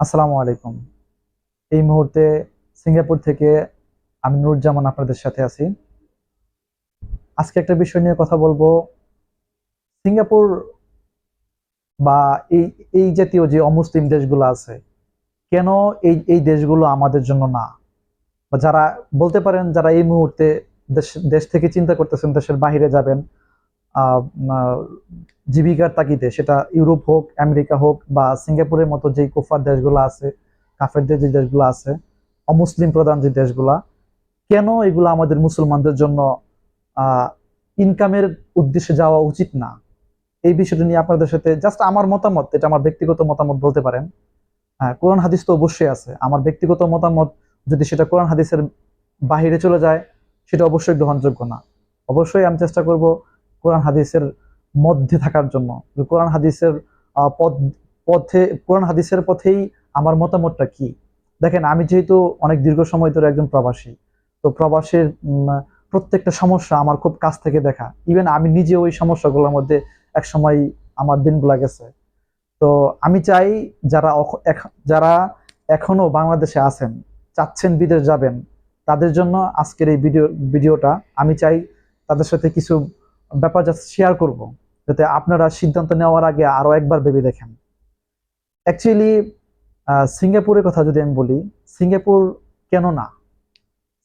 আসসালামু আলাইকুম। এই মুহূর্তে সিঙ্গাপুর থেকে আমি নুরজামান আপনাদের সাথে আছি। আজকে একটা বিষয় নিয়ে কথা বলব। সিঙ্গাপুর বা এই এই জাতীয় যে অমুসলিম দেশগুলো আছে, কেন এই এই দেশগুলো আমাদের জন্য না? বা যারা, বলতে পারেন যারা এই মুহূর্তে দেশ দেশ থেকে চিন্তা করতেছেন, দেশের বাইরে যাবেন জীবিকার তাগিদে, সেটা ইউরোপ হোক, আমেরিকা হোক বা সিঙ্গাপুরের মতো যে কুফার দেশগুলো আছে, কাফেরদের যে দেশগুলো আছে, অমুসলিম প্রধান যে দেশগুলা, কেন এগুলো আমাদের মুসলমানদের জন্য ইনকামের উদ্দেশ্যে যাওয়া উচিত না? এই বিষয়টা নিয়ে আপনাদের সাথে জাস্ট আমার মতামত, এটা আমার ব্যক্তিগত মতামত বলতে পারেন। কোরআন হাদিস তো অবশ্যই আছে। আমার ব্যক্তিগত মতামত, যদি সেটা কোরআন হাদিসের বাহিরে চলে যায়, সেটা অবশ্যই গ্রহণযোগ্য না। অবশ্যই আমি চেষ্টা করব কোরআন হাদিসের মধ্যে থাকার জন্য। কোরআন হাদিসের পথ, পথে, কোরআন হাদিসের পথেই আমার মতামতটা কি? দেখেন, আমি যেহেতু অনেক দীর্ঘ সময় ধরে একজন প্রবাসী, তো প্রবাসের প্রত্যেকটা সমস্যা আমার খুব কাছ থেকে দেখা। ইভেন আমি নিজে ওই সমস্যাগুলোর মধ্যে এক সময় আমার দিনগুলা গেছে। তো আমি চাই যারা যারা এখনও বাংলাদেশে আছেন, চাচ্ছেন বিদেশ যাবেন, তাদের জন্য আজকের এই ভিডিও, ভিডিওটা, আমি চাই তাদের সাথে কিছু ব্যাপার জাস্ট শেয়ার করব, যাতে আপনারা সিদ্ধান্ত নেওয়ার আগে আরও একবার ভেবে দেখেন। অ্যাকচুয়ালি সিঙ্গাপুরের কথা যদি আমি বলি, সিঙ্গাপুর কেন না?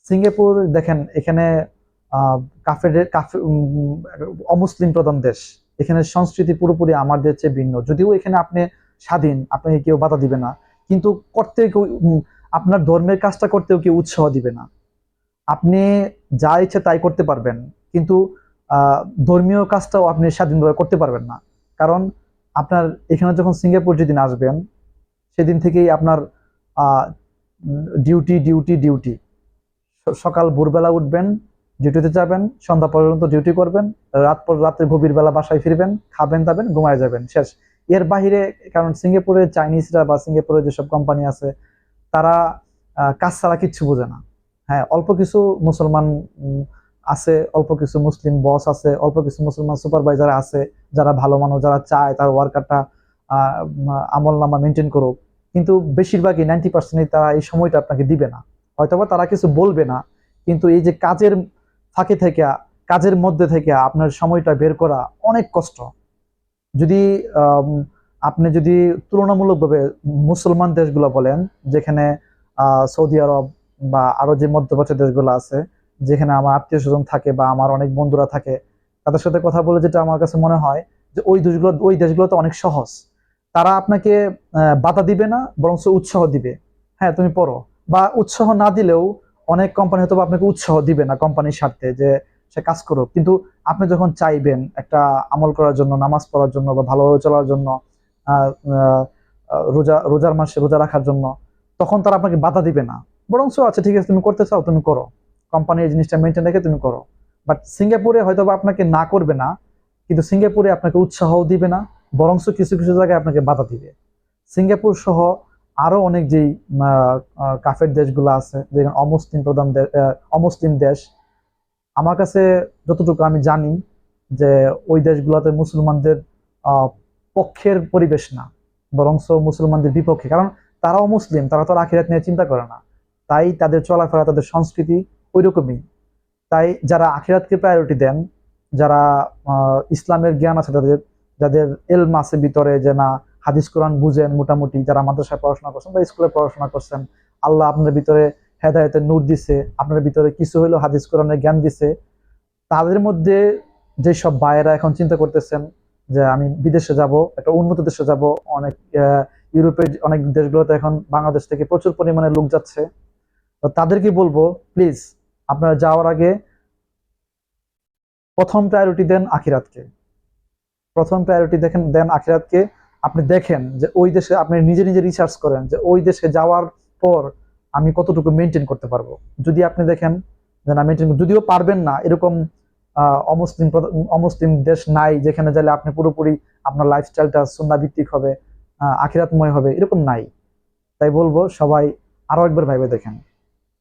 সিঙ্গাপুর দেখেন, এখানে কাফের কাফে অমুসলিম প্রধান দেশ। এখানে সংস্কৃতি পুরোপুরি আমাদের চেয়ে ভিন্ন। যদিও এখানে আপনি স্বাধীন, আপনাকে কেউ বাধা দিবে না। কিন্তু করতে কেউ আপনার ধর্মের কাজটা করতেও কেউ উৎসাহ দিবে না। আপনি যা ইচ্ছে তাই করতে পারবেন। কিন্তু ধর্মীয় কাজটাও আপনি স্বাধীনভাবে করতে পারবেন না। কারণ আপনার এখানে যখন সিঙ্গাপুর যেদিন আসবেন, সেদিন থেকেই আপনার ডিউটি ডিউটি ডিউটি সকাল ভোরবেলা উঠবেন ডিউটিতে যাবেন, সন্ধ্যা পর্যন্ত ডিউটি করবেন, রাত পর রাত্রে গভীর বেলা বাসায় ফিরবেন, খাবেন, দাবেন, ঘুমায় যাবেন, শেষ। এর বাইরে কারণ সিঙ্গাপুরে চাইনিজরা বা সিঙ্গাপুরে যেসব কোম্পানি আছে, তারা কাজ ছাড়া কিচ্ছু বোঝে না। হ্যাঁ অল্প কিছু মুসলমান আছে, অল্প কিছু মুসলিম বস আছে, অল্প কিছু মুসলমান সুপারভাইজার আছে, যারা ভালো মানুষ, যারা চায় তার ওয়ার্কারটা আমল নামা মেনটেন করুক। কিন্তু বেশিরভাগই নাইনটি পার্সেন্টই তারা এই সময়টা আপনাকে দিবে না। হয়তোবা তারা কিছু বলবে না, কিন্তু এই যে কাজের ফাঁকে থেকে, কাজের মধ্যে থেকে আপনার সময়টা বের করা অনেক কষ্ট। যদি আপনি যদি তুলনামূলকভাবে মুসলমান দেশগুলো বলেন, যেখানে সৌদি আরব বা আরও যে মধ্যপ্রাচ্য দেশগুলো আছে যেখানে আমার আত্মীয় স্বজন থাকে বা আমার অনেক বন্ধুরা থাকে, তাদের সাথে কথা বলে যেটা আমার কাছে মনে হয় যে ওই দেশগুলো, ওই দেশগুলোতে অনেক সহজ। তারা আপনাকে বাধা দিবে না বরং উৎসাহ দিবে। হ্যাঁ তুমি পড়ো। বা উৎসাহ না দিলেও অনেক কোম্পানি হয়তো আপনাকে উৎসাহ দিবে না কোম্পানির স্বার্থে যে সে কাজ করুক। কিন্তু আপনি যখন চাইবেন একটা আমল করার জন্য, নামাজ পড়ার জন্য বা ভালোভাবে চলার জন্য রোজা, রোজার মাসে রোজা রাখার জন্য, তখন তারা আপনাকে বাধা দিবে না। বরং আচ্ছা ঠিক আছে, তুমি করতে চাও, তুমি করো। কোম্পানি এই জিনিসটা মেনটেন রেখে তুমি করো। বাট সিঙ্গাপুরে হয়তো বা আপনাকে না করবে না, কিন্তু সিঙ্গাপুরে আপনাকে উৎসাহ দিবে না বরং কিছু কিছু জায়গায় আপনাকে বাধা দিবে। সিঙ্গাপুর সহ আরও অনেক যেই কাফের দেশগুলো আছে, যেখানে অমুসলিম প্রধান অমুসলিম দেশ, আমার কাছে যতটুকু আমি জানি যে ওই দেশগুলোতে মুসলমানদের পক্ষের পরিবেশ না বরং মুসলমানদের বিপক্ষে। কারণ তারাও মুসলিম, তারা তো আখিরাত নিয়ে চিন্তা করে না। তাই তাদের চলাফেরা, তাদের সংস্কৃতি ওই রকমই তাই যারা আখিরাতকে প্রায়োরিটি দেন, যারা ইসলামের জ্ঞান আছে তাদের, যাদের এলম আছে ভিতরে যে না, হাদিস, কোরআন বুঝেন মোটামুটি, যারা মাদ্রাসায় পড়াশোনা করছেন বা স্কুলে পড়াশোনা করছেন, আল্লাহ আপনার ভিতরে হেদায়তের নূর দিছে আপনার ভিতরে কিছু হইলেও হাদিস, কোরআনের জ্ঞান দিছে, তাদের মধ্যে যেসব ভাইয়েরা এখন চিন্তা করতেছেন যে আমি বিদেশে যাব, একটা উন্নত দেশে যাব, অনেক ইউরোপের অনেক দেশগুলোতে এখন বাংলাদেশ থেকে প্রচুর পরিমাণে লোক যাচ্ছে, তো তাদেরকে বলব প্লিজ আপনারা যাওয়ার আগে প্রথম প্রায়োরিটি দেন আখিরাতকে। প্রথম প্রায়োরিটি দেখেন, দেন আখিরাতকে। আপনি দেখেন যে ওই দেশে আপনি নিজে নিজে রিসার্চ করেন যে ওই দেশে যাওয়ার পর আমি কতটুকু মেনটেন করতে পারব। যদি আপনি দেখেন যে না মেনটেন যদিও পারবেন না, এরকম অমুসলিম অমুসলিম দেশ নাই যেখানে গেলে আপনি পুরোপুরি আপনার লাইফস্টাইলটা সুন্না ভিত্তিক হবে আখিরাতময় হবে, এরকম নাই। তাই বলব সবাই আরও একবার ভাইবে দেখেন।